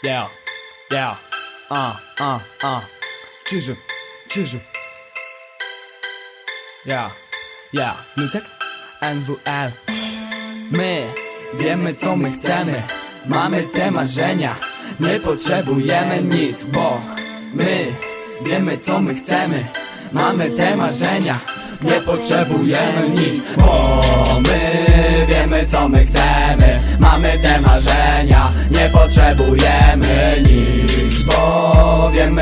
Yeah, yeah, uh, uh, uh. Czyżu, czyżu. Yeah, yeah, Nucek, NWL. My wiemy co my chcemy, mamy te marzenia, nie potrzebujemy nic, bo my wiemy co my chcemy, mamy te marzenia, nie potrzebujemy nic, bo my wiemy co my chcemy, mamy te marzenia, nie potrzebujemy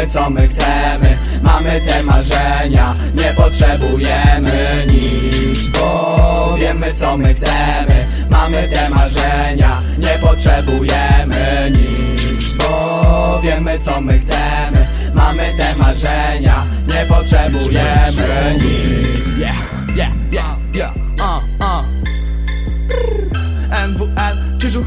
wiemy co my chcemy, mamy te marzenia, nie potrzebujemy nic, bo wiemy co my chcemy, mamy te marzenia, nie potrzebujemy nic, bo wiemy co my chcemy, mamy te marzenia, nie potrzebujemy nic. Yeah, yeah, yeah, yeah, uh, uh. MWL, Czyżu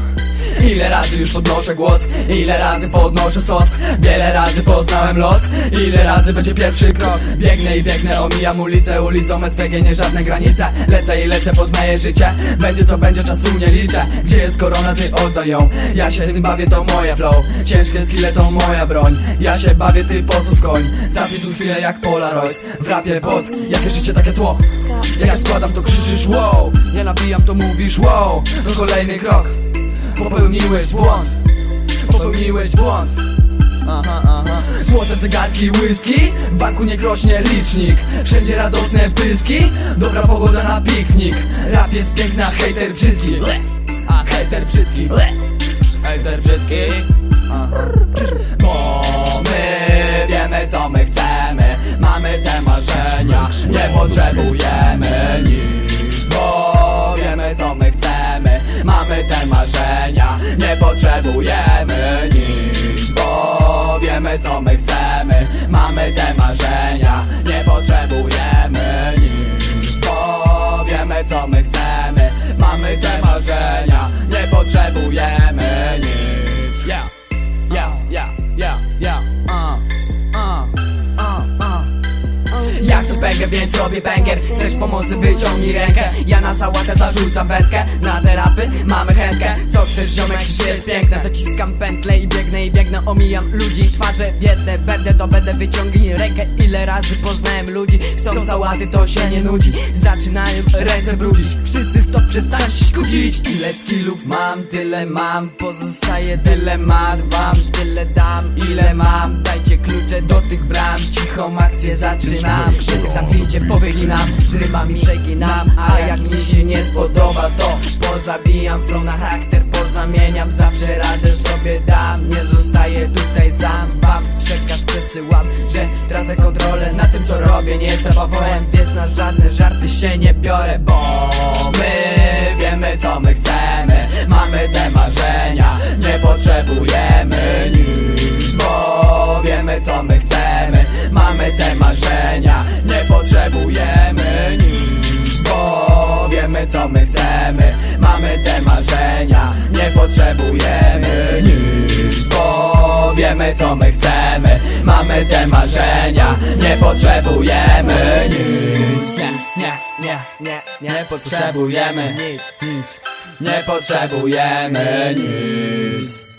Ile razy już podnoszę głos, ile razy podnoszę sos? Wiele razy poznałem los, ile razy będzie pierwszy krok? Biegnę i biegnę, omijam ulicę, ulicą SPG nie żadne granice. Lecę i lecę, poznaję życie, będzie co będzie, czasu nie liczę. Gdzie jest korona, ty oddaj ją, ja się tym bawię, to moja flow. Ciężkie skille to moja broń, ja się bawię, ty posus koń Zapisuj chwilę jak Polaroid, w rapie boss, jakie życie takie tło. Jak ja składam to krzyczysz wow, nie nabijam to mówisz wow. To kolejny krok Popełniłeś błąd. Popełniłeś błąd. Aha, aha. Złote zegarki, whisky. W banku nie krośnie licznik. Wszędzie radosne pyski. Dobra pogoda na piknik. Rap jest piękna, hejter brzydki. A hejter brzydki. Hejter brzydki. Bo my wiemy co my chcemy. Mamy te marzenia. Nie potrzebujemy nic Nie potrzebujemy nic Bo wiemy co my chcemy. Mamy te marzenia. Nie Bangę, więc robię banger. Chcesz pomocy, wyciągnij rękę. Ja na sałatę zarzucam wędkę Na te rapy mamy chętkę. Co chcesz ziomek, życie jest piękne Zaciskam pętlę i biegnę i biegnę. Omijam ludzi, twarze biedne. Będę to będę, wyciągnij rękę. Ile razy poznałem ludzi Chcą sałaty, to się nie nudzi. Zaczynają ręce brudzić. Wszyscy stop, przestańcie się kłócić. Ile skillów mam, tyle mam. Pozostaje dylemat Wam. Tyle dam, ile mam. Dajcie klucze do tych bram Akcję zaczynam Język tam picie powyginam Z rymami przeginam. A jak mi się nie spodoba to Pozabijam flow na charakter Pozamieniam. Zawsze radę sobie dam Nie zostaję tutaj sam. Wam przekaz przesyłam Że tracę kontrolę na tym co robię. Nie jestem bawołem Więc na żadne żarty się nie biorę Bo my co my chcemy. Mamy te marzenia Nie potrzebujemy nic Bo wiemy co my chcemy. Mamy te marzenia Nie potrzebujemy nic. Nie, nie, nie, nie, nie potrzebujemy nic, nic. Nie potrzebujemy nic